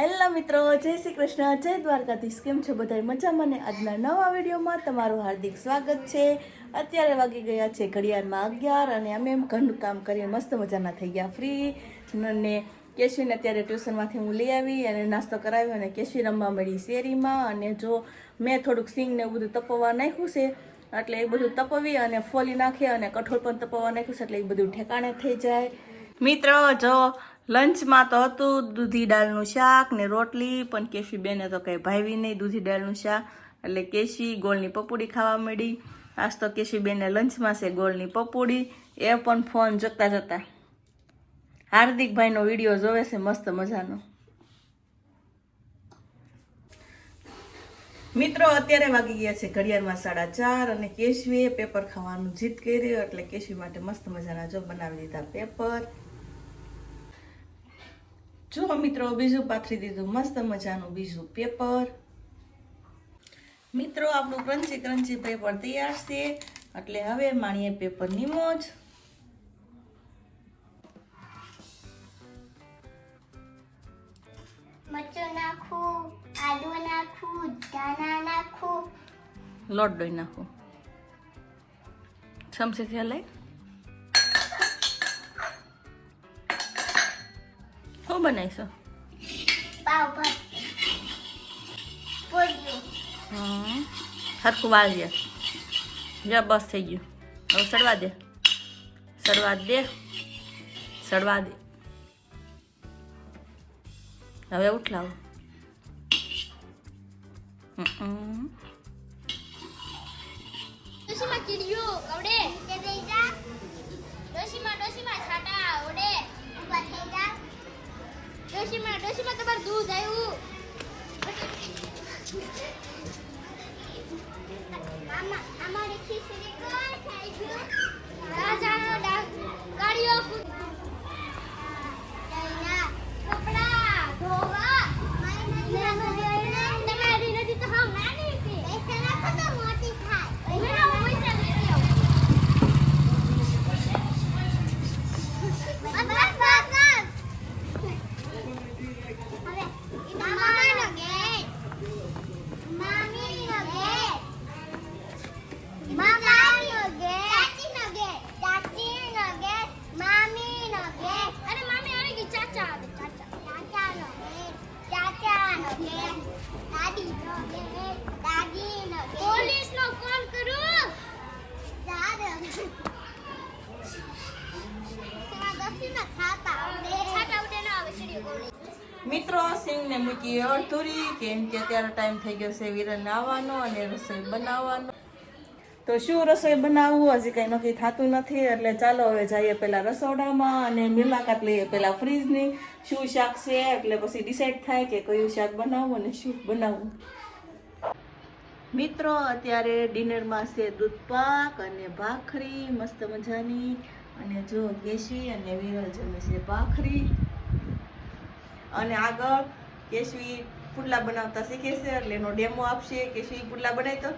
Hello મિત્રો, જય શ્રી કૃષ્ણ, જય દ્વારકાધીશ. કેમ છો બધા મજામાં ને આજના નવા વિડીયોમાં તમારું હાર્દિક સ્વાગત છે. અત્યારે વાગી ગયા છે ઘડિયાળમાં અગિયાર અને અમે એમ ઘરનું કામ કરીને મસ્ત મજાના થઈ ગયા ફ્રી અને કેશવીને અત્યારે ટ્યુશનમાંથી હું લઈ આવી અને નાસ્તો કરાવ્યો અને કેશવી રમવા મળી શેરીમાં. અને જો મેં થોડુંક સિંગને એવું બધું તપવા નાખ્યું છે, એટલે એ બધું તપવી અને ફોલી નાખી અને કઠોળ પણ તપવા નાખ્યું છે, એટલે એ બધું ઠેકાણે થઈ જાય. મિત્રો, જો લંચમાં તો હતું દૂધી દાળનું શાક ને રોટલી, પણ કેશી બેને તો કંઈ ભાવી નહીં દૂધી દાળનું શાક. એટલે કેશી ગોળની પપોડી ખાવા મળી. આજ તો કેશી બેને લંચમાં છે ગોળની પપોડી. એ પણ ફોન જોતા જોતા. હાર્દિકભાઈનો વીડિયો જોવે છે મસ્ત મજાનો. મિત્રો, અત્યારે વાગી ગયા છે ઘડિયાળમાં સાડા ચાર અને કેશવીએ પેપર ખાવાનું જીત કર્યું, એટલે કેશવી માટે મસ્ત મજાના જો બનાવી દીધા પેપર. જો મિત્રો બીજું પાથરી દીધું. મસ્ત મજાનું બીજું પેપર. મિત્રો આપણું ક્રંચી ક્રંચી પેપર તૈયાર છે. એટલે હવે માણીએ પેપરની મોજ. મરચું નાખું આલુ નાખું ધાણા નાખું. લોટ દોઈ નાખું. ચમચીથી લઈ શું બનાવીશો સરખું વાળજે. જા, બસ થઈ ગયું. હવે સડવા દે. સડવા દે. સડવા દે. હવે ઉઠલાવ. ડોશીમાં કીડીઓ આવડે. કે થઈ જા ડોશીમાં ડોશીમાં, છાટા. ડોશીમાં ડોશીમાં તમારું દૂધ આવ્યું. મિત્રો, સિંગને મૂકી અડધુરી કેમ કે અત્યારે ટાઈમ થઈ ગયો છે વિરલ આવવાનો અને રસોઈ બનાવવાનો. તો શું રસોઈ બનાવવું? હજી કંઈ નક્કી થતું નથી, એટલે ચાલો હવે જઈએ પહેલાં રસોડામાં અને મુલાકાત લઈએ પહેલાં ફ્રીજની શું શાક છે? એટલે પછી ડિસાઈડ થાય કે કયું શાક બનાવવું અને શું બનાવવું. મિત્રો, અત્યારે ડિનરમાં છે દૂધ પાક અને ભાખરી, મસ્ત મજાની. અને જો કેશી અને વિરલ જમે છે ભાખરી. અને આગળ કેશવી પુડલા બનાવતા શીખે છે, એટલે એનો ડેમો આપશે. કેશવી પુડલા બનાવી તો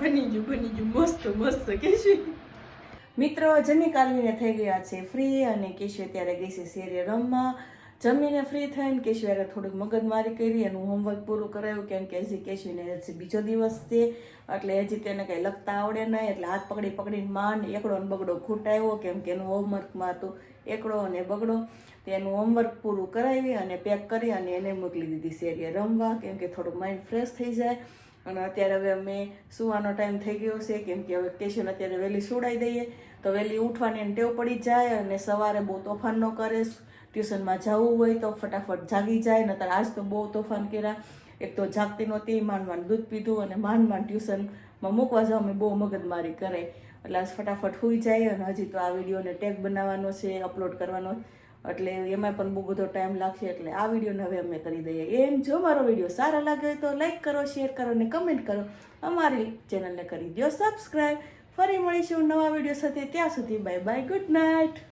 બની ગયું બની ગયું. મસ્ત મસ્ત. કેશે મિત્રો, જમી કાલવીને થઈ ગયા છે ફ્રી અને કેશવી ત્યારે ગઈ છે શેરે રમવા. જમીને ફ્રી થઈને કેશવીએ થોડીક મગજમારી કરી એનું હોમવર્ક પૂરું કરાયું કેમ કે હજી કેશવીને હજી બીજો દિવસ છે. એટલે હજી તેને કંઈ લખતા આવડે નહીં, એટલે હાથ પકડી પકડીને માંડ એકડો અને બગડો ખૂટાયો કેમ કે એનું હોમવર્કમાં હતું એકડો અને બગડો. તેનું હોમવર્ક પૂરું કરાવી અને પેક કરી અને એને મોકલી દીધી શેરીએ રમવા, કેમ કે થોડુંક માઇન્ડ ફ્રેશ થઈ જાય. અને અત્યારે હવે અમે સુવાનો ટાઈમ થઈ ગયો છે, કેમ કે હવે કેશન અત્યારે વહેલી સુડાઈ દઈએ. તો વહેલી ઉઠવાની એને ટેવ પડી જાય અને સવારે બહુ તોફાન ન કરે. ટ્યુશનમાં જવું હોય તો ફટાફટ જાગી જાય, નતર આજ તો બહુ તોફાન કર્યા. એક તો જાગતી નહોતી માંડ માંડ દૂધ પીધું અને માંડ માંડ ટ્યુશનમાં મૂકવા જાઓ અમે બહુ મગજમારી કરે. એટલે આજ ફટાફટ સુઈ જાય અને હજી તો આ વિડીયોને ટેગ બનાવવાનો છે અપલોડ કરવાનો. એટલે એમાં પણ બહુ બધો ટાઈમ લાગશે, એટલે આ વિડીયોને હવે અમે કરી દઈએ. એમ જો મારો વીડિયો સારો લાગે તો લાઈક કરો શેર કરો અને કમેન્ટ કરો. અમારી ચેનલને કરી દો સબસ્ક્રાઈબ ફરી મળીશું નવા વીડિયો સાથે. ત્યાં સુધી બાય બાય ગુડ નાઇટ